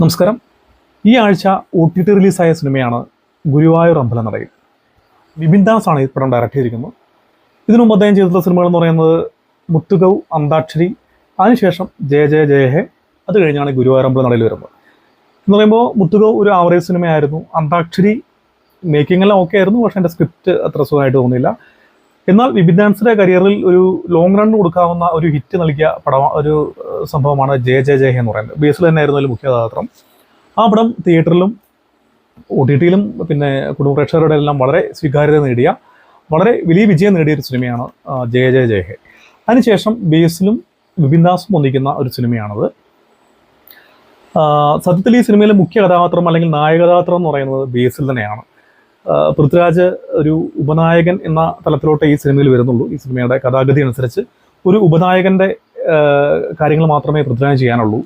നമസ്കാരം. ഈ ആഴ്ച ഒ ടി ടി റിലീസായ സിനിമയാണ് ഗുരുവായൂർ അമ്പലനടയിൽ. വിപിൻ ദാസ് ആണ് ഈ പടം ഡയറക്റ്റ് ചെയ്തിരിക്കുന്നത്. ഇതിനു മുമ്പ് അദ്ദേഹം ചെയ്തിട്ടുള്ള സിനിമകൾ എന്ന് പറയുന്നത് മുത്തുകൗ അന്താക്ഷരി അതിനുശേഷം ജയ ജയ ജയ അത് കഴിഞ്ഞാണ് ഗുരുവായൂർ അമ്പലനടയിൽ വരുന്നത്. എന്ന് പറയുമ്പോൾ മുത്തുകൗ ഒരു ആവറേജ് സിനിമയായിരുന്നു. അന്താക്ഷരി മേക്കിംഗ് എല്ലാം ഓക്കെ ആയിരുന്നു പക്ഷേ എന്റെ സ്ക്രിപ്റ്റ് അത്ര സുഖമായിട്ട് തോന്നിയില്ല. എന്നാൽ വിപിൻ ഡാൻസിന്റെ കരിയറിൽ ഒരു ലോങ് റൺ കൊടുക്കാവുന്ന ഒരു ഹിറ്റ് നൽകിയ പടം ഒരു സംഭവമാണ് ജയ ജയ ജയ എന്ന് പറയുന്നത്. ബേസിൽ തന്നെയായിരുന്നു അതിൽ മുഖ്യ കഥാപാത്രം. ആ പടം തിയേറ്ററിലും ഒ ടി ടിയിലും പിന്നെ കുടുംബ പ്രേക്ഷകരുടെ എല്ലാം വളരെ സ്വീകാര്യത നേടിയ വളരെ വലിയ വിജയം നേടിയ ഒരു സിനിമയാണ് ജയ ജയ ജയ ഹേ. അതിനുശേഷം ബേസിലും വിപിൻ ദാസും ഒന്നിക്കുന്ന ഒരു സിനിമയാണത്. സത്യത്തിൽ ഈ സിനിമയിലെ മുഖ്യ കഥാപാത്രം അല്ലെങ്കിൽ നായക കഥാപാത്രം എന്ന് പറയുന്നത് ബേസിൽ തന്നെയാണ്. പൃഥ്വിരാജ് ഒരു ഉപനായകൻ എന്ന തലത്തിലോട്ട് ഈ സിനിമയിൽ വരുന്നുള്ളൂ. ഈ സിനിമയുടെ കഥാഗതി അനുസരിച്ച് ഒരു ഉപനായകന്റെ കാര്യങ്ങൾ മാത്രമേ പൃഥ്വിരാജ് ചെയ്യാനുള്ളൂ.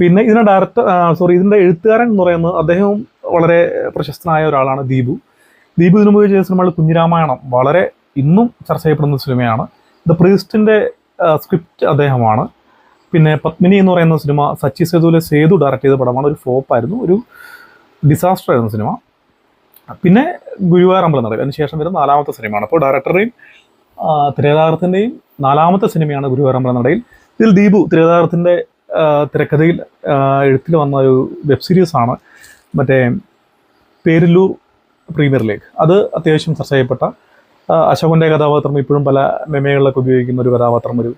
പിന്നെ ഇതിന്റെ ഡയറക്ടർ സോറി ഇതിന്റെ എഴുത്തുകാരൻ എന്ന് പറയുന്നത് അദ്ദേഹവും വളരെ പ്രശസ്തനായ ഒരാളാണ് ദീപു. ദീപു ഇതിനു മുമ്പ് ചെയ്ത സിനിമകൾ കുഞ്ഞിരാമായണം. വളരെ ഇന്നും ചർച്ച ചെയ്യപ്പെടുന്ന സിനിമയാണ്. ദ പ്രീസ്റ്റിന്റെ സ്ക്രിപ്റ്റ് അദ്ദേഹമാണ്. പിന്നെ പത്മിനി എന്ന് പറയുന്ന സിനിമ സച്ചി സേതുവിലെ സേതു ഡയറക്ട് ചെയ്ത പടമാണ്. ഒരു ഫ്ലോപ്പായിരുന്നു ഒരു ഡിസാസ്റ്റർ ആയിരുന്നു സിനിമ. പിന്നെ ഗുരുവായൂർ അമ്പലം നടക്കും. അതിനുശേഷം വരുന്ന നാലാമത്തെ സിനിമയാണ്. അപ്പോൾ ഡയറക്ടറുടെയും തിരേതാകത്തിന്റെയും നാലാമത്തെ സിനിമയാണ് ഗുരുവായൂർ അമ്പലം നടയിൽ. ഇതിൽ ദീപു തിരേതാകത്തിന്റെ തിരക്കഥയിൽ എഴുത്തിൽ വന്ന ഒരു വെബ് സീരീസ് ആണ്. മറ്റേ പേരില്ലൂർ പ്രീമിയർ ലീഗ് അത് അത്യാവശ്യം ചർച്ച ചെയ്യപ്പെട്ട അശോകന്റെ കഥാപാത്രം ഇപ്പോഴും പല മെമകളിലൊക്കെ ഉപയോഗിക്കുന്ന ഒരു കഥാപാത്രം ഒരു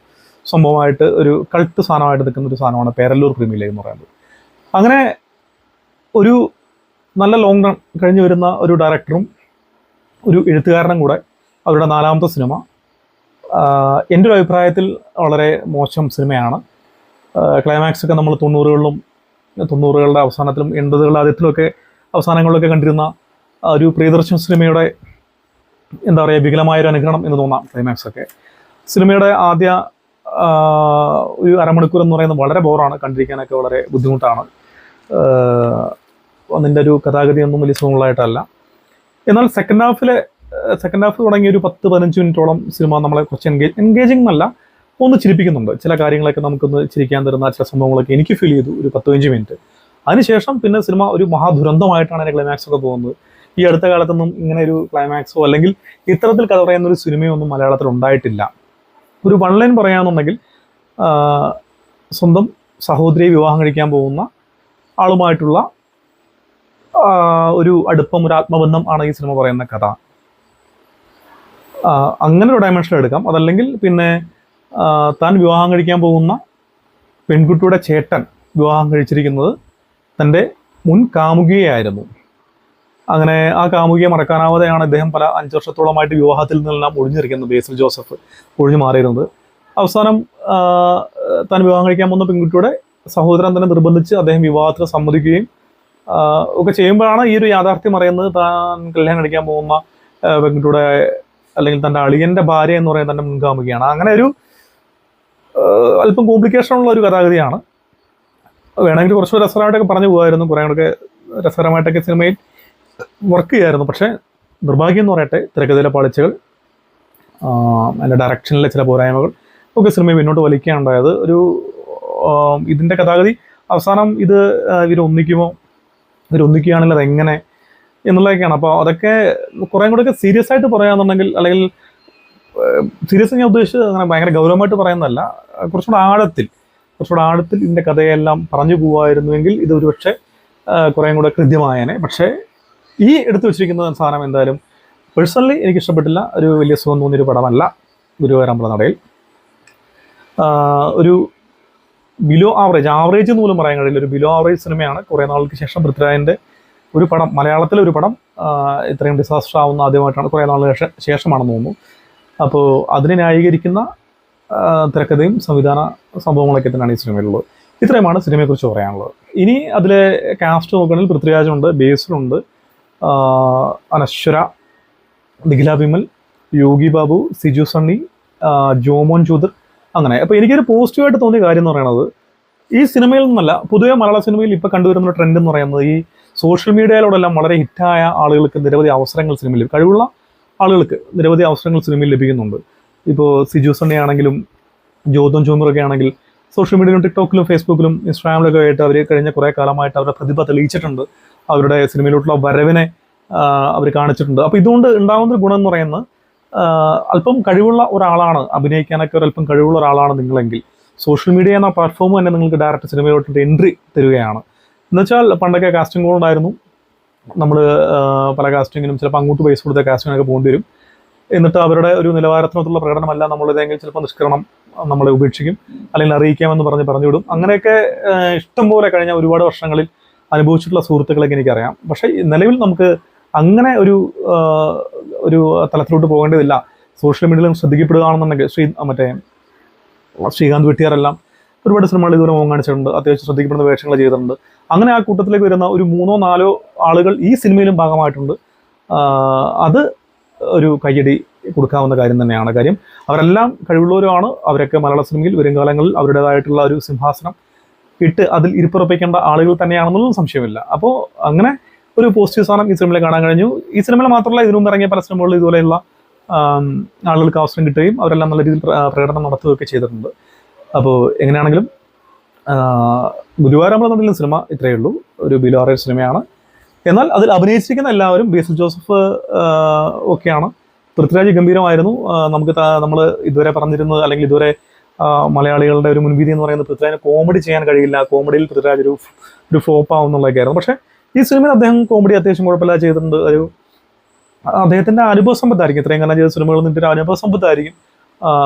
സംഭവമായിട്ട് ഒരു കൾട്ട് സാധനമായിട്ട് നിൽക്കുന്ന ഒരു സാധനമാണ് പേരല്ലൂർ പ്രീമിയർ ലീഗ് എന്ന് പറയുന്നത്. അങ്ങനെ ഒരു നല്ല ലോങ് റൺ കഴിഞ്ഞു വരുന്ന ഒരു ഡയറക്ടറും ഒരു എഴുത്തുകാരനും കൂടെ അവരുടെ നാലാമത്തെ സിനിമ എന്റെ ഒരു അഭിപ്രായത്തിൽ വളരെ മോശം സിനിമയാണ് ക്ലൈമാക്സ് ഒക്കെ നമ്മൾ തൊണ്ണൂറുകളിലും തൊണ്ണൂറുകളുടെ അവസാനത്തിലും എൺപതുകളുടെ ആദ്യത്തിലൊക്കെ അവസാനങ്ങളിലൊക്കെ കണ്ടിരുന്ന ഒരു പ്രിയദർശൻ സിനിമയുടെ എന്താ പറയുക വികലമായൊരു അനുഗ്രഹം എന്ന് തോന്നാം ക്ലൈമാക്സ് ഒക്കെ. സിനിമയുടെ ആദ്യ ഒരു അരമണിക്കൂർ എന്ന് പറയുന്നത് വളരെ ബോറാണ് കണ്ടിരിക്കാനൊക്കെ വളരെ ബുദ്ധിമുട്ടാണ്. അതിന്റെ ഒരു കഥാഗതി ഒന്നും വലിയ സുഖമുള്ളതായിട്ടല്ല എന്നാൽ സെക്കൻഡ് ഹാഫിലെ സെക്കൻഡ് ഹാഫ് തുടങ്ങിയ ഒരു പത്ത് പതിനഞ്ച് മിനിറ്റോളം സിനിമ നമ്മളെ കുറച്ച് എൻഗേജ് എൻഗേജിങ് എന്നല്ല ഒന്ന് ചിരിപ്പിക്കുന്നുണ്ട്. ചില കാര്യങ്ങളൊക്കെ നമുക്കൊന്ന് ചിരിക്കാൻ തരുന്ന ചില സംഭവങ്ങളൊക്കെ എനിക്ക് ഫീൽ ചെയ്തു ഒരു പത്ത് പതിനഞ്ച് മിനിറ്റ്. അതിനുശേഷം പിന്നെ സിനിമ ഒരു മഹാദുരന്തമായിട്ടാണ് അതിന്റെ ക്ലൈമാക്സ് ഒക്കെ പോകുന്നത്. ഈ അടുത്ത കാലത്തൊന്നും ഇങ്ങനെ ഒരു ക്ലൈമാക്സോ അല്ലെങ്കിൽ ഇത്തരത്തിൽ കഥ പറയുന്ന ഒരു സിനിമയൊന്നും മലയാളത്തിൽ ഉണ്ടായിട്ടില്ല. ഒരു വൺ ലൈൻ പറയാന്നുണ്ടെങ്കിൽ സ്വന്തം സഹോദരിയെ വിവാഹം കഴിക്കാൻ പോകുന്ന ആളുമായിട്ടുള്ള ഒരു അടുപ്പം ഒരു ആത്മബന്ധം ആണ് ഈ സിനിമ പറയുന്ന കഥ. അങ്ങനെ ഒരു ഡയമെൻഷൻ എടുക്കാം. അതല്ലെങ്കിൽ പിന്നെ താൻ വിവാഹം കഴിക്കാൻ പോകുന്ന പെൺകുട്ടിയുടെ ചേട്ടൻ വിവാഹം കഴിച്ചിരിക്കുന്നത് തന്റെ മുൻ കാമുകിയായിരുന്നു അങ്ങനെ ആ കാമുകിയെ മറക്കാനാവാതെയാണ് അദ്ദേഹം പല അഞ്ച് വർഷത്തോളമായിട്ട് വിവാഹത്തിൽ നിന്നെല്ലാം ഒഴിഞ്ഞിരിക്കുന്നത് ബേസിൽ ജോസഫ് ഒഴിഞ്ഞു മാറിയിരുന്നത്. അവസാനം താൻ വിവാഹം കഴിക്കാൻ പോകുന്ന പെൺകുട്ടിയുടെ സഹോദരൻ തന്നെ നിർബന്ധിച്ച് അദ്ദേഹം വിവാഹത്തിന് സമ്മതിക്കുകയും ഒക്കെ ചെയ്യുമ്പോഴാണ് ഈ ഒരു യാഥാർത്ഥ്യം അറിയുന്നത്. താൻ കല്യാണം കഴിക്കാൻ പോകുന്ന പെൺകുട്ടിയുടെ അല്ലെങ്കിൽ തന്റെ അളിയന്റെ ഭാര്യ എന്ന് പറയുന്നത് തന്റെ മുൻകാമുകയാണ് അങ്ങനെ ഒരു അല്പം കോംപ്ലിക്കേഷൻ ഉള്ള ഒരു കഥാഗതിയാണ് വേണമെങ്കിൽ കുറച്ച് രസകരമായിട്ടൊക്കെ പറഞ്ഞു പോകുമായിരുന്നു. കുറേ കൂടെ രസകരമായിട്ടൊക്കെ സിനിമയിൽ വർക്ക് ചെയ്യായിരുന്നു. പക്ഷേ നിർഭാഗ്യം എന്ന് പറയട്ടെ തിരക്കഥയിലെ പാളിച്ചകൾ അതിന്റെ ഡയറക്ഷനിലെ ചില പോരായ്മകൾ ഒക്കെ സിനിമയെ മുന്നോട്ട് വലിക്കുകയുണ്ടായത് ഒരു ഇതിന്റെ കഥാഗതി അവസാനം ഇത് ഇവരൊന്നിക്കുമോ ഇവർ ഒന്നിക്കുകയാണെങ്കിൽ അതെങ്ങനെ എന്നുള്ളതൊക്കെയാണ്. അപ്പോൾ അതൊക്കെ കുറേ കൂടെയൊക്കെ സീരിയസ് ആയിട്ട് പറയാന്നുണ്ടെങ്കിൽ അല്ലെങ്കിൽ സീരിയസ് ഞാൻ ഉദ്ദേശിച്ചത് അങ്ങനെ ഭയങ്കര ഗൗരവമായിട്ട് പറയുന്നതല്ല. കുറച്ചുകൂടെ ആഴത്തിൽ കുറച്ചുകൂടെ ആഴത്തിൽ ഇതിന്റെ കഥയെല്ലാം പറഞ്ഞു പോകുമായിരുന്നുവെങ്കിൽ ഇത് ഒരുപക്ഷെ കുറേ കൂടെ കൃത്യമായേനെ. പക്ഷേ ഈ എടുത്തു വെച്ചിരിക്കുന്ന സാധനം എന്തായാലും പേഴ്സണലി എനിക്ക് ഇഷ്ടപ്പെട്ടില്ല. ഒരു വലിയ സുഖം തോന്നിയൊരു പടമല്ല ഗുരുവായൂരമ്പല നടയിൽ ഒരു ബിലോ ആവറേജ് ആവറേജ് എന്ന് പോലും പറയാൻ കഴിയില്ല. ഒരു ബിലോ ആവറേജ് സിനിമയാണ്. കുറേ നാൾക്ക് ശേഷം പൃഥ്വിരാജിന്റെ ഒരു പടം മലയാളത്തിലെ ഒരു പടം ഇത്രയും ഡിസാസ്റ്റർ ആവുന്ന ആദ്യമായിട്ടാണ് കുറേ നാളുകൾ ശേഷമാണെന്ന് തോന്നുന്നു. അപ്പോൾ അതിനെ ന്യായീകരിക്കുന്ന തിരക്കഥയും സംവിധാന സംഭവങ്ങളൊക്കെ തന്നെയാണ് ഈ സിനിമയിലുള്ളത്. ഇത്രയുമാണ് സിനിമയെക്കുറിച്ച് പറയാനുള്ളത്. ഇനി അതിലെ കാസ്റ്റ് നോക്കുകയാണെങ്കിൽ പൃഥ്വിരാജുണ്ട് ബേസിലുണ്ട് അനശ്വര നിഖില വിമൽ യോഗി ബാബു സിജു സണ്ണി ജോമോൻ ചൂദർ അങ്ങനെ. അപ്പോൾ എനിക്കൊരു പോസിറ്റീവായിട്ട് തോന്നിയ കാര്യം എന്ന് പറയുന്നത് ഈ സിനിമയിൽ നിന്നല്ല പൊതുവെ മലയാള സിനിമയിൽ ഇപ്പോൾ കണ്ടുവരുന്ന ട്രെൻഡ് എന്ന് പറയുന്നത് ഈ സോഷ്യൽ മീഡിയയിലൂടെല്ലാം വളരെ ഹിറ്റായ ആളുകൾക്ക് നിരവധി അവസരങ്ങൾ സിനിമയിൽ കഴിവുള്ള ആളുകൾക്ക് നിരവധി അവസരങ്ങൾ സിനിമയിൽ ലഭിക്കുന്നുണ്ട്. ഇപ്പോൾ സിജു സണ്ണി ആണെങ്കിലും ജ്യോതം ചോമറൊക്കെ ആണെങ്കിൽ സോഷ്യൽ മീഡിയയിലും ടിക്ടോക്കിലും ഫേസ്ബുക്കിലും ഇൻസ്റ്റാഗ്രാമിലൊക്കെ ആയിട്ട് അവർ കഴിഞ്ഞ കുറേ കാലമായിട്ട് അവരുടെ പ്രതിഭ തെളിയിച്ചിട്ടുണ്ട്. അവരുടെ സിനിമയിലോട്ടുള്ള വരവിനെ അവർ കാണിച്ചിട്ടുണ്ട്. അപ്പോൾ ഇതുകൊണ്ട് ഉണ്ടാകുന്ന ഗുണം എന്ന് പറയുന്നത് അല്പം കഴിവുള്ള ഒരാളാണ് അഭിനയിക്കാനൊക്കെ ഒരു അല്പം കഴിവുള്ള ഒരാളാണ് നിങ്ങളെങ്കിൽ. സോഷ്യൽ മീഡിയ എന്ന പ്ലാറ്റ്ഫോം തന്നെ നിങ്ങൾക്ക് ഡയറക്റ്റ് സിനിമയിലോട്ട് എൻട്രി തരികയാണ്. എന്നുവെച്ചാൽ പണ്ടൊക്കെ കാസ്റ്റിംഗ് കോൾ ഉണ്ടായിരുന്നു. നമ്മൾ പല കാസ്റ്റിങ്ങിനും ചിലപ്പോൾ അങ്ങോട്ട് പൈസ കൊടുത്ത കാസ്റ്റിങ്ങിനൊക്കെ പോകേണ്ടി വരും. എന്നിട്ട് അവരുടെ ഒരു നിലവാരത്തിനൊത്തുള്ള പ്രകടനമല്ല നമ്മളിതെങ്കിൽ ചിലപ്പോൾ നിഷ്കരണം നമ്മളെ ഉപേക്ഷിക്കും അല്ലെങ്കിൽ അറിയിക്കാമെന്ന് പറഞ്ഞ് പറഞ്ഞു വിടും അങ്ങനെയൊക്കെ ഇഷ്ടംപോലെ ഇഷ്ടം പോലെ കഴിഞ്ഞ ഒരുപാട് വർഷങ്ങളിൽ അനുഭവിച്ചിട്ടുള്ള സുഹൃത്തുക്കളൊക്കെ എനിക്കറിയാം. പക്ഷേ നിലവിൽ നമുക്ക് അങ്ങനെ ഒരു ഒരു തലത്തിലോട്ട് പോകേണ്ടതില്ല. സോഷ്യൽ മീഡിയയിലും ശ്രദ്ധിക്കപ്പെടുകയാണെന്നുണ്ടെങ്കിൽ ശ്രീ മറ്റേ ശ്രീകാന്ത് വെട്ടിയാറെല്ലാം ഒരുപാട് സിനിമകൾ ഇതുവരെ മുഖം കാണിച്ചിട്ടുണ്ട്. അത്യാവശ്യം ശ്രദ്ധിക്കപ്പെടുന്ന വേഷങ്ങൾ ചെയ്തിട്ടുണ്ട്. അങ്ങനെ ആ കൂട്ടത്തിലേക്ക് വരുന്ന ഒരു മൂന്നോ നാലോ ആളുകൾ ഈ സിനിമയിലും ഭാഗമായിട്ടുണ്ട്. അത് ഒരു കയ്യടി കൊടുക്കാവുന്ന കാര്യം തന്നെയാണ് കാര്യം. അവരെല്ലാം കഴിവുള്ളവരുമാണ്. അവരൊക്കെ മലയാള സിനിമയിൽ വരും കാലങ്ങളിൽ അവരുടേതായിട്ടുള്ള ഒരു സിംഹാസനം ഇട്ട് അതിൽ ഇരിപ്പുറപ്പിക്കേണ്ട ആളുകൾ തന്നെയാണെന്നുള്ളതും സംശയമില്ല. അപ്പോൾ അങ്ങനെ ഒരു പോസിറ്റീവ് സാധനം ഈ സിനിമയിൽ കാണാൻ കഴിഞ്ഞു. ഈ സിനിമയിൽ മാത്രമല്ല ഇതിനു മുമ്പ് ഇറങ്ങിയ പല സിനിമകളിൽ ഇതുപോലെയുള്ള ആളുകൾക്ക് അവസരം കിട്ടുകയും അവരെല്ലാം നല്ല രീതിയിൽ പ്ര- പ്രകടനം നടത്തുകയൊക്കെ ചെയ്തിട്ടുണ്ട്. അപ്പോൾ എങ്ങനെയാണെങ്കിലും ഗുരുവാരം അമൃതം സിനിമ ഇത്രയേ ഉള്ളൂ. ഒരു ബിലോറൽ സിനിമയാണ് എന്നാൽ അതിൽ അഭിനയിച്ചിരിക്കുന്ന എല്ലാവരും ബേസിൽ ജോസഫ് ഒക്കെയാണ്. പൃഥ്വിരാജ് ഗംഭീരമായിരുന്നു. നമുക്ക് നമ്മൾ ഇതുവരെ പറഞ്ഞിരുന്നത് അല്ലെങ്കിൽ ഇതുവരെ മലയാളികളുടെ ഒരു മുൻവിധി എന്ന് പറയുന്നത് പൃഥ്വിരാജിന് കോമഡി ചെയ്യാൻ കഴിയില്ല. കോമഡിയിൽ പൃഥ്വിരാജ് ഒരു ഒരു ഫ്ലോപ്പ് പക്ഷേ ഈ സിനിമയിൽ അദ്ദേഹം കോമഡി അത്യാവശ്യം കുഴപ്പമില്ല ചെയ്തിട്ടുണ്ട്. ഒരു അദ്ദേഹത്തിന്റെ അനുഭവ സമ്പത്തായിരിക്കും. ഇത്രയും കാലം ചെയ്ത സിനിമകളിൽ നിന്നിട്ട് അനുഭവ സമ്പത്തായിരിക്കും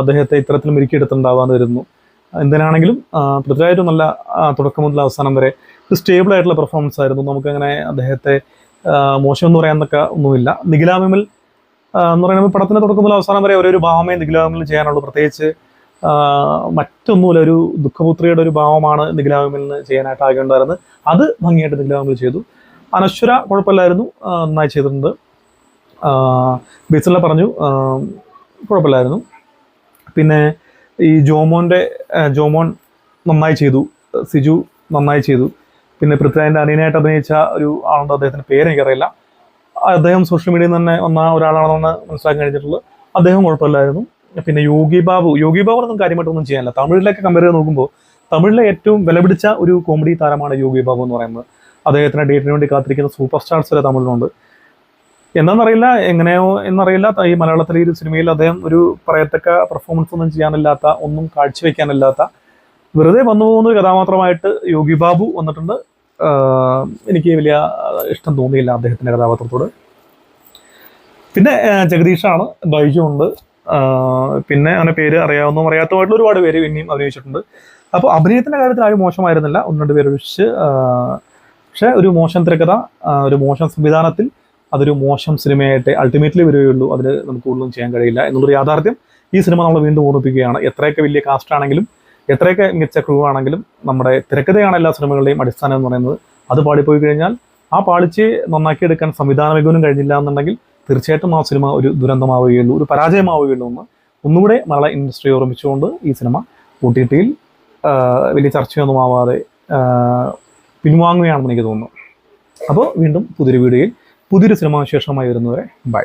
അദ്ദേഹത്തെ ഇത്തരത്തിലും ഒരുക്കിയെടുത്തുണ്ടാവാന്ന് വരുന്നു എന്തിനാണെങ്കിലും പൃഥ്വിരാജ് നല്ല തുടക്കം മുതൽ അവസാനം വരെ ഒരു സ്റ്റേബിൾ ആയിട്ടുള്ള പെർഫോമൻസ് ആയിരുന്നു. നമുക്കങ്ങനെ അദ്ദേഹത്തെ മോശം എന്ന് പറയാനൊക്കെ ഒന്നുമില്ല. നിഖിലാമിമിൽ എന്ന് പറയുമ്പോൾ പടത്തിന്റെ തുടക്കം മുതൽ അവസാനം വരെ ഒരേ ഭാവമേ നിഖിലാമിൽ ചെയ്യാനുള്ളൂ. പ്രത്യേകിച്ച് മറ്റൊന്നുമില്ല ഒരു ദുഃഖപുത്രിയുടെ ഒരു ഭാവമാണ് നിഖിലാമിൽ ചെയ്യാനായിട്ട് ആകേണ്ടായിരുന്നത് അത് ഭംഗിയായിട്ട് നിഗ്ലാമിൽ ചെയ്തു. അനശ്വര കുഴപ്പമില്ലായിരുന്നു. നന്നായി ചെയ്തിട്ടുണ്ട്. ബേസിലെ പറഞ്ഞു കുഴപ്പമില്ലായിരുന്നു. പിന്നെ ഈ ജോമോന്റെ ജോമോൻ നന്നായി ചെയ്തു. സിജു നന്നായി ചെയ്തു. പിന്നെ പൃഥ്വിരാജിന്റെ അനിയനായിട്ട് അഭിനയിച്ച ഒരു ആളുണ്ട് അദ്ദേഹത്തിന്റെ പേര് എനിക്കറിയില്ല. അദ്ദേഹം സോഷ്യൽ മീഡിയയിൽ തന്നെ വന്ന ഒരാളാണെന്ന് മനസ്സിലാക്കാൻ കഴിഞ്ഞിട്ടുള്ളത്. അദ്ദേഹം കുഴപ്പമില്ലായിരുന്നു. പിന്നെ യോഗി ബാബു യോഗി ബാബു ഒന്നും കാര്യമായിട്ടൊന്നും ചെയ്യാനില്ല. തമിഴിലൊക്കെ കമ്പയർ ചെയ്ത് നോക്കുമ്പോൾ തമിഴിലെ ഏറ്റവും വിലപിടിച്ച ഒരു കോമഡി താരമാണ് യോഗി ബാബു എന്ന് പറയുന്നത്. അദ്ദേഹത്തിന് ഡേറ്റിന് വേണ്ടി കാത്തിരിക്കുന്ന സൂപ്പർ സ്റ്റാർസ് വരെ തമിഴിലുണ്ട്. എന്താണെന്നറിയില്ല എങ്ങനെയോ എന്നറിയില്ല. ഈ മലയാളത്തിലെ ഒരു സിനിമയിൽ അദ്ദേഹം ഒരു പറയത്തക്ക പെർഫോമൻസ് ഒന്നും ചെയ്യാനില്ലാത്ത ഒന്നും കാഴ്ചവെക്കാനില്ലാത്ത വെറുതെ വന്നു പോകുന്ന ഒരു കഥാപാത്രമായിട്ട് യോഗി ബാബു വന്നിട്ടുണ്ട്. എനിക്ക് വലിയ ഇഷ്ടം തോന്നിയില്ല അദ്ദേഹത്തിന്റെ കഥാപാത്രത്തോട്. പിന്നെ ജഗദീഷാണ് ബൈജു ഉണ്ട് പിന്നെ അങ്ങനെ പേര് അറിയാവുന്നതും അറിയാത്തതുമായിട്ടുള്ള ഒരുപാട് പേര് പിന്നെയും അഭിനയിച്ചിട്ടുണ്ട്. അപ്പോൾ അഭിനയത്തിന്റെ കാര്യത്തിൽ ആരും മോശമായിരുന്നില്ല. ഒന്ന് രണ്ട് പേര് ഒഴിച്ച് പക്ഷേ ഒരു മോശം തിരക്കഥ ഒരു മോശം സംവിധാനത്തിൽ അതൊരു മോശം സിനിമയായിട്ട് അൾട്ടിമേറ്റ്ലി വരികയുള്ളൂ. അതിൽ നമുക്ക് കൂടുതലും ചെയ്യാൻ കഴിയില്ല എന്നുള്ളൊരു യാഥാർത്ഥ്യം ഈ സിനിമ നമ്മൾ വീണ്ടും ഓർമ്മിപ്പിക്കുകയാണ്. എത്രയൊക്കെ വലിയ കാസ്റ്റ് ആണെങ്കിലും എത്രയൊക്കെ മികച്ച ക്രൂ ആണെങ്കിലും നമ്മുടെ തിരക്കഥയാണ് എല്ലാ സിനിമകളുടെയും അടിസ്ഥാനം എന്ന് പറയുന്നത്. അത് പാടിപ്പോയി കഴിഞ്ഞാൽ ആ പാളിച്ച് നന്നാക്കിയെടുക്കാൻ സംവിധാന മികവിനും കഴിഞ്ഞില്ല എന്നുണ്ടെങ്കിൽ തീർച്ചയായിട്ടും ആ സിനിമ ഒരു ദുരന്തമാവുകയുള്ളൂ ഒരു പരാജയമാവുകയുള്ളൂ എന്ന് ഒന്നുകൂടെ മലയാള ഇൻഡസ്ട്രി ഓർമ്മിച്ചുകൊണ്ട് ഈ സിനിമ ഒ ടി ടിയിൽ വലിയ ചർച്ചയൊന്നും ആവാതെ പിൻവാങ്ങുകയാണെന്ന് എനിക്ക് തോന്നുന്നു. അപ്പോൾ വീണ്ടും പുതിയൊരു വീഡിയോയിൽ പുതിയൊരു സിനിമാ വിശേഷമായി വരുന്നവരെ ബൈ.